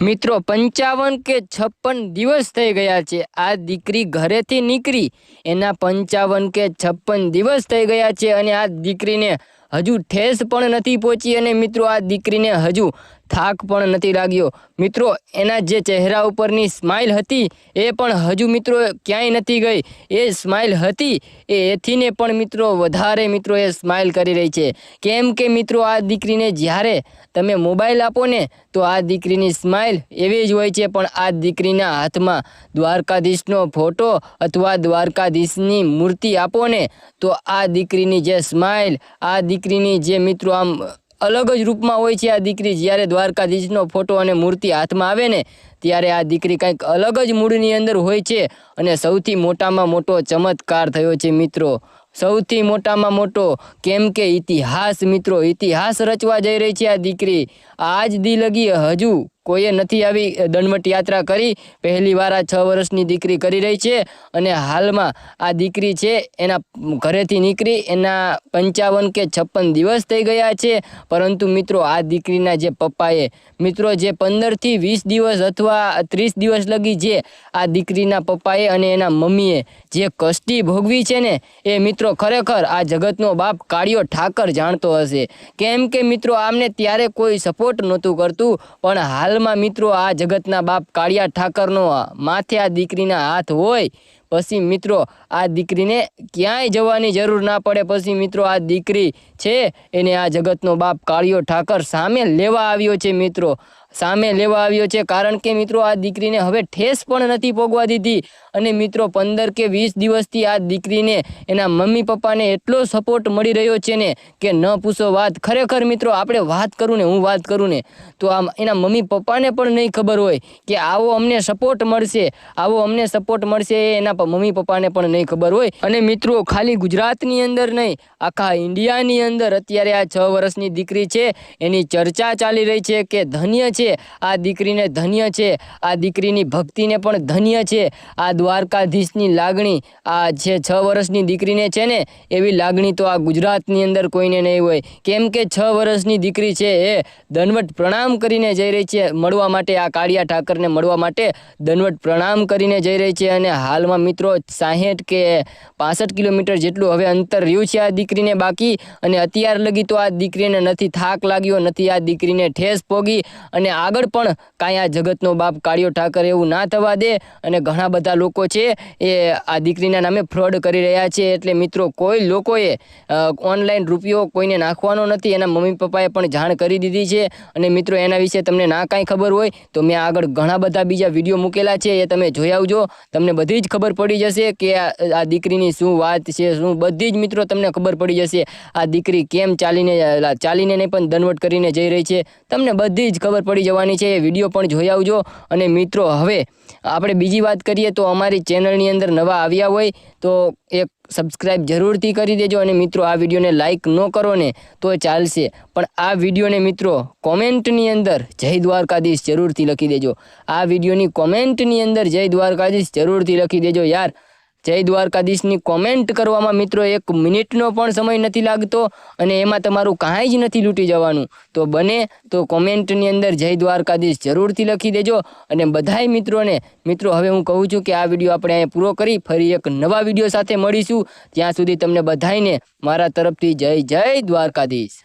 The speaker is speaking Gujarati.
મિત્રો, પંચાવન કે છપ્પન દિવસ થઈ ગયા છે. આ દીકરી ઘરેથી નીકળી, એના પંચાવન કે છપ્પન દિવસ થઈ ગયા છે અને આ દીકરીને હજુ ઠેસ પણ નથી પહોંચી અને મિત્રો, આ દીકરીને હજુ થાક પણ નથી લાગ્યો. મિત્રો, એના જે ચહેરા ઉપરની સ્માઇલ હતી, એ પણ હજુ મિત્રો ક્યાંય નથી ગઈ. એ સ્માઇલ હતી, એ એથીને પણ મિત્રો વધારે મિત્રો એ સ્માઇલ કરી રહી છે. કેમ કે મિત્રો, આ દીકરીને જ્યારે તમે મોબાઈલ આપો ને, તો આ દીકરીની સ્માઇલ એવી જ હોય છે, પણ આ દીકરીના હાથમાં દ્વારકાધીશનો ફોટો અથવા દ્વારકાધીશની મૂર્તિ આપો ને, તો આ દીકરીની જે સ્માઇલ આ દીકરીની જે મિત્રો આમ અલગ જ રૂપમાં હોય છે આ દીકરી. જ્યારે દ્વારકાધીશનો ફોટો અને મૂર્તિ હાથમાં આવે ને, ત્યારે આ દીકરી કંઈક અલગ જ મૂળની અંદર હોય છે અને સૌથી મોટામાં મોટો ચમત્કાર થયો છે મિત્રો. સૌથી મોટામાં મોટો કેમ કે ઇતિહાસ મિત્રો, ઇતિહાસ રચવા જઈ રહી છે આ દીકરી. આજ દી લગી હજુ કોઈએ નથી આવી દંડવટ યાત્રા કરી, પહેલી વાર આ છ વર્ષની દીકરી કરી રહી છે અને હાલમાં આ દીકરી છે, એના ઘરેથી નીકળી, એના પંચાવન કે છપ્પન દિવસ થઈ ગયા છે. પરંતુ મિત્રો, આ દીકરીના જે પપ્પાએ, મિત્રો, જે પંદરથી વીસ દિવસ અથવા ત્રીસ દિવસ લગી જે આ દીકરીના પપ્પાએ અને એના મમ્મીએ જે કષ્ટી ભોગવી છે ને, એ મિત્રો ખરેખર આ જગતનો બાપ કાળિયો ઠાકર જાણતો હશે. કેમ કે મિત્રો, આમને ત્યારે કોઈ સપોર્ટ નહોતું કરતું, પણ હાલમાં મિત્રો આ જગતના બાપ કાળિયા ઠાકરનો માથે આ દીકરીના હાથ હોય, પછી મિત્રો આ દીકરીને ક્યાંય જવાની જરૂર ના પડે, પછી મિત્રો આ દીકરી છે એને આ જગતનો બાપ કાળિયો ઠાકર સામે લેવા આવ્યો છે મિત્રો. સામે લેવા આવ્યો છે. કારણ કે મિત્રો, આ દીકરીને હવે ઠેસ પણ નથી પોગવા દીધી. અને મિત્રો, પંદર કે વીસ દિવસથી આ દીકરીને એના મમ્મી પપ્પાને એટલો સપોર્ટ મળી રહ્યો છે ને કે ન પૂછો વાત. ખરેખર મિત્રો, આપણે વાત કરું ને, હું વાત કરું ને, તો આમ એના મમ્મી પપ્પાને પણ નહીં ખબર હોય કે આવો અમને સપોર્ટ મળશે. આવો અમને સપોર્ટ મળશે એ એના મમ્મી પપ્પાને પણ નહીં ખબર હોય. અને મિત્રો, ખાલી ગુજરાતની અંદર નહીં, આખા ઇન્ડિયાની અંદર અત્યારે આ છ વર્ષની દીકરી છે. એની ચર્ચા ચાલી રહી છે કે ધન્ય છે આ દીકરીને ધન્ય છે. આ દીકરીની ભક્તિને પણ ધન્ય છે. આ દ્વારકાધીશની લાગણી આ જે છ વર્ષની દીકરીને છે ને, એવી લાગણી તો આ ગુજરાતની અંદર કોઈને નહીં હોય. કેમ કે છ વર્ષની દીકરી છે એ દનવટ પ્રણામ કરીને જઈ રહી છે. મળવા માટે આ કાળિયા ઠાકરને મળવા માટે દનવટ પ્રણામ કરીને જઈ રહી છે અને હાલમાં મિત્રો સાહીઠ કે પાસઠ કિલોમીટર જેટલું હવે અંતર રહ્યું છે આ દીકરીને બાકી. અને અત્યાર લગી તો આ દીકરીને નથી થાક લાગ્યો, નથી આ દીકરીને ઠેસ પોગી અને આગળ પણ કાંઈ આ જગતનો બાપ કાળિયો ઠાકર એવું ના થવા દે. અને ઘણા બધા લોકો છે એ આ દીકરીના નામે ફ્રોડ કરી રહ્યા છે. એટલે મિત્રો, કોઈ લોકોએ ઓનલાઈન રૂપિયો કોઈને નાખવાનો નથી. એના મમ્મી પપ્પાએ પણ જાણ કરી દીધી છે. અને મિત્રો, એના વિશે તમને ના કાંઈ ખબર હોય, તો મેં આગળ ઘણા બધા બીજા વીડિયો મૂકેલા છે. એ તમે જોઈ આવજો. તમને બધી જ ખબર પડી જશે કે આ દીકરીની શું વાત છે, શું બધી જ મિત્રો તમને ખબર પડી જશે. આ દીકરી કેમ ચાલીને ચાલીને નહીં પણ દનવટ કરીને જઈ રહી છે. તમને બધી જ ખબર પડી જવાની છે, એ વીડિયો પણ જોઈ આવજો. અને મિત્રો, હવે આપણે બીજી વાત કરીએ તો અમારી ચેનલની અંદર નવા આવ્યા હોય, તો એક સબસ્ક્રાઇબ જરૂરથી કરી દેજો અને મિત્રો, આ વિડીયોને લાઇક ન કરો ને, તો ચાલશે. પણ આ વિડીયોને મિત્રો, કોમેન્ટની અંદર જય દ્વારકાધીશ જરૂરથી લખી દેજો. આ વિડીયોની કોમેન્ટની અંદર જય દ્વારકાધીશ જરૂરથી લખી દેજો યાર. જય દ્વારકાધીશની કોમેન્ટ કરવામાં મિત્રો એક મિનિટનો પણ સમય નથી લાગતો અને એમાં તમારું કાંઈ જ નથી લૂંટી જવાનું. તો બને તો કોમેન્ટની અંદર જય દ્વારકાધીશ જરૂરથી લખી દેજો અને બધાય મિત્રોને, મિત્રો હવે હું કહું છું કે આ વીડિયો આપણે અહીંયા પૂરો કરી ફરી એક નવા વીડિયો સાથે મળીશું. ત્યાં સુધી તમને બધાઈને મારા તરફથી જય જય દ્વારકાધીશ.